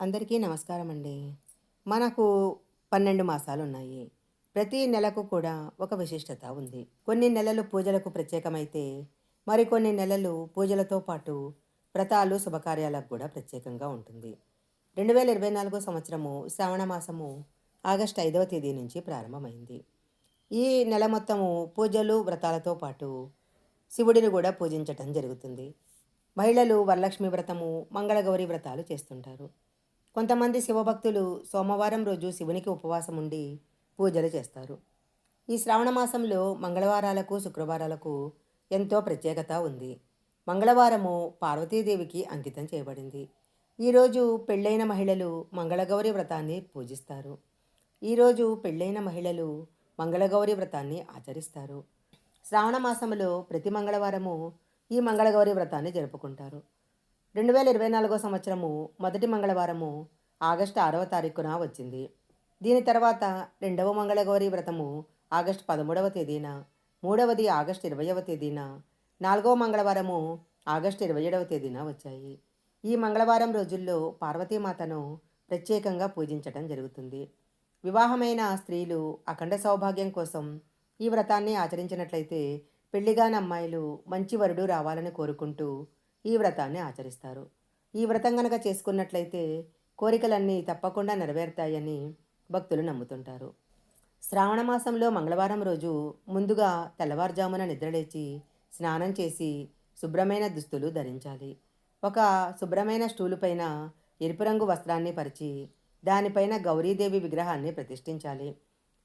అందరికీ నమస్కారం అండి మనకు పన్నెండు మాసాలు ఉన్నాయి ప్రతి నెలకు కూడా ఒక విశిష్టత ఉంది. కొన్ని నెలలు పూజలకు ప్రత్యేకమైతే మరికొన్ని నెలలు పూజలతో పాటు వ్రతాలు శుభకార్యాలకు కూడా ప్రత్యేకంగా ఉంటుంది. రెండు వేల ఇరవై నాలుగో సంవత్సరము శ్రావణ మాసము ఆగస్టు ఐదవ తేదీ నుంచి ప్రారంభమైంది. ఈ నెల మొత్తము పూజలు వ్రతాలతో పాటు శివుడిని కూడా పూజించటం జరుగుతుంది. మహిళలు వరలక్ష్మి వ్రతము మంగళగౌరి వ్రతాలు చేస్తుంటారు. కొంతమంది శివభక్తులు సోమవారం రోజు శివునికి ఉపవాసం ఉండి పూజలు చేస్తారు. ఈ శ్రావణ మాసంలో మంగళవారాలకు శుక్రవారాలకు ఎంతో ప్రత్యేకత ఉంది. మంగళవారము పార్వతీదేవికి అంకితం చేయబడింది. ఈరోజు పెళ్ళైన మహిళలు మంగళగౌరి వ్రతాన్ని పూజిస్తారు. ఈరోజు పెళ్ళైన మహిళలు మంగళగౌరి వ్రతాన్ని ఆచరిస్తారు. శ్రావణ మాసంలో ప్రతి మంగళవారము ఈ మంగళగౌరి వ్రతాన్ని జరుపుకుంటారు. రెండు వేల ఇరవై నాలుగో సంవత్సరము మొదటి మంగళవారము ఆగస్టు ఆరవ తారీఖున వచ్చింది. దీని తర్వాత రెండవ మంగళగౌరి వ్రతము ఆగస్టు పదమూడవ తేదీన మూడవది ఆగస్టు ఇరవయవ తేదీన నాలుగవ మంగళవారము ఆగస్టు ఇరవై ఏడవ తేదీన వచ్చాయి. ఈ మంగళవారం రోజుల్లో పార్వతీమాతను ప్రత్యేకంగా పూజించటం జరుగుతుంది. వివాహమైన స్త్రీలు అఖండ సౌభాగ్యం కోసం ఈ వ్రతాన్ని ఆచరించినట్లయితే పెళ్ళిగాని అమ్మాయిలు మంచి వరుడు రావాలని కోరుకుంటూ ఈ వ్రతాన్ని ఆచరిస్తారు. ఈ వ్రతం గనక చేసుకున్నట్లయితే కోరికలన్నీ తప్పకుండా నెరవేరుతాయని భక్తులు నమ్ముతుంటారు. శ్రావణ మాసంలో మంగళవారం రోజు ముందుగా తెల్లవారుజామున నిద్రలేచి స్నానం చేసి శుభ్రమైన దుస్తులు ధరించాలి. ఒక శుభ్రమైన స్టూలు పైన ఎరుపు రంగు వస్త్రాన్ని పరిచి దానిపైన గౌరీదేవి విగ్రహాన్ని ప్రతిష్ఠించాలి.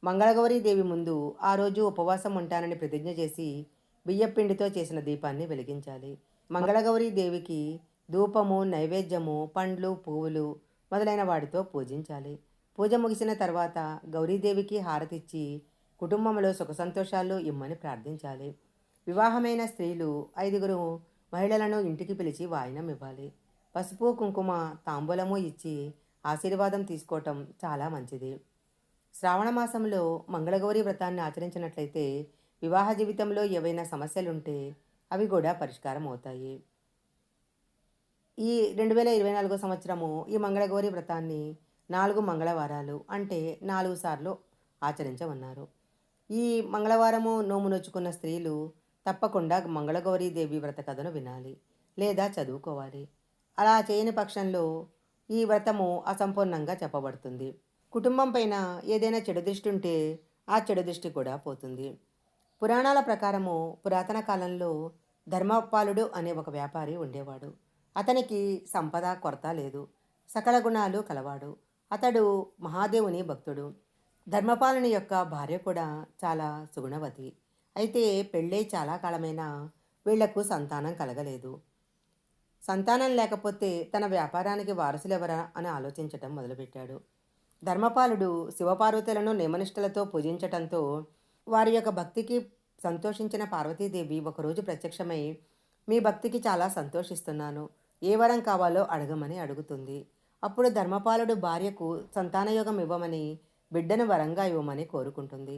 మంగళగౌరీదేవి ముందు ఆ రోజు ఉపవాసం ఉంటానని ప్రతిజ్ఞ చేసి బియ్యపిండితో చేసిన దీపాన్ని వెలిగించాలి. మంగళగౌరీ దేవికి ధూపము నైవేద్యము పండ్లు పువ్వులు మొదలైన వాటితో పూజించాలి. పూజ ముగిసిన తర్వాత గౌరీదేవికి హారతిచ్చి కుటుంబంలో సుఖ సంతోషాలు ఇమ్మని ప్రార్థించాలి. వివాహమైన స్త్రీలు ఐదుగురు మహిళలను ఇంటికి పిలిచి వాయినం ఇవ్వాలి. పసుపు కుంకుమ తాంబూలము ఇచ్చి ఆశీర్వాదం తీసుకోవటం చాలా మంచిది. శ్రావణ మాసంలో మంగళగౌరి వ్రతాన్ని ఆచరించినట్లయితే వివాహ జీవితంలో ఏవైనా సమస్యలుంటే అవి కూడా పరిష్కారం అవుతాయి ఈ రెండు వేల ఇరవై నాలుగో సంవత్సరము ఈ మంగళగౌరి వ్రతాన్ని నాలుగు మంగళవారాలు అంటే నాలుగు సార్లు ఆచరించమన్నారు ఈ మంగళవారము నోము నొచ్చుకున్న స్త్రీలు తప్పకుండా మంగళగౌరీ దేవి వ్రత కథను వినాలి లేదా చదువుకోవాలి. అలా చేయని పక్షంలో ఈ వ్రతము అసంపూర్ణంగా చెప్పబడుతుంది. కుటుంబం పైన ఏదైనా చెడు దృష్టి ఉంటే ఆ చెడు దృష్టి కూడా పోతుంది. పురాణాల ప్రకారము పురాతన కాలంలో ధర్మపాలుడు అనే ఒక వ్యాపారి ఉండేవాడు. అతనికి సంపద కొరత లేదు. సకల గుణాలు కలవాడు. అతడు మహాదేవుని భక్తుడు. ధర్మపాలుని యొక్క భార్య కూడా చాలా సుగుణవతి. అయితే పెళ్ళై చాలా కాలమైనా వీళ్ళకు సంతానం కలగలేదు. సంతానం లేకపోతే తన వ్యాపారానికి వారసులెవరా అని ఆలోచించటం మొదలుపెట్టాడు. ధర్మపాలుడు శివపార్వతులను నియమనిష్టలతో పూజించటంతో వారి యొక్క భక్తికి సంతోషించిన పార్వతీదేవి ఒకరోజు ప్రత్యక్షమై మీ భక్తికి చాలా సంతోషిస్తున్నాను. ఏ వరం కావాలో అడగమని అడుగుతుంది. అప్పుడు ధర్మపాలుడు భార్యకు సంతానయోగం ఇవ్వమని బిడ్డను వరంగా ఇవ్వమని కోరుకుంటుంది.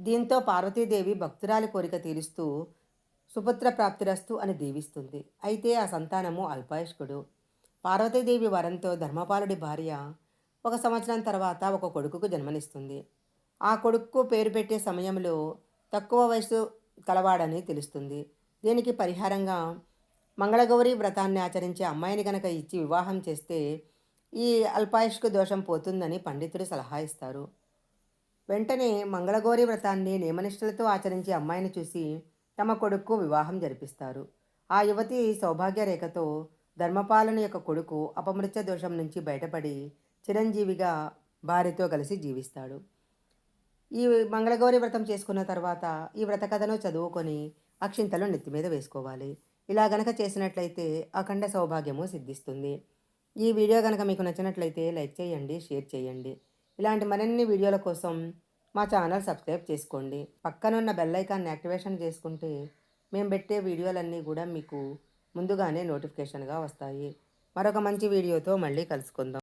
దీంతో పార్వతీదేవి భక్తురాలి కోరిక తీరుస్తూ సుపుత్ర ప్రాప్తిరస్తు అని దీవిస్తుంది. అయితే ఆ సంతానము అల్పాయుష్కుడు. పార్వతీదేవి వరంతో ధర్మపాలుడి భార్య ఒక సంవత్సరం తర్వాత ఒక కొడుకుకు జన్మనిస్తుంది. ఆ కొడుకు పేరు పెట్టే సమయంలో తక్కువ వయసు కలవాడని తెలుస్తుంది. దీనికి పరిహారంగా మంగళగౌరి వ్రతాన్ని ఆచరించే అమ్మాయిని గనక ఇచ్చి వివాహం చేస్తే ఈ అల్పాయుష్కు దోషం పోతుందని పండితుడు సలహా ఇస్తారు వెంటనే మంగళగౌరి వ్రతాన్ని నియమనిష్టలతో ఆచరించే అమ్మాయిని చూసి తమ కొడుకు వివాహం జరిపిస్తారు. ఆ యువతి సౌభాగ్య రేఖతో ధర్మపాలన యొక్క కొడుకు అపమృత్య దోషం నుంచి బయటపడి చిరంజీవిగా భార్యతో కలిసి జీవిస్తాడు. ఈ మంగళగౌరి వ్రతం చేసుకున్న తర్వాత ఈ వ్రత కథను చదువుకొని అక్షింతలు నెత్తి మీద వేసుకోవాలి. ఇలా గనక చేసినట్లయితే అఖండ సౌభాగ్యము సిద్ధిస్తుంది. ఈ వీడియో కనుక మీకు నచ్చినట్లయితే లైక్ చేయండి షేర్ చేయండి. ఇలాంటి మరిన్ని వీడియోల కోసం మా ఛానల్ సబ్స్క్రైబ్ చేసుకోండి. పక్కనున్న బెల్ ఐకాన్ని యాక్టివేషన్ చేసుకుంటే మేము పెట్టే వీడియోలన్నీ కూడా మీకు ముందుగానే నోటిఫికేషన్గా వస్తాయి. మరొక మంచి వీడియోతో మళ్ళీ కలుసుకుందాం.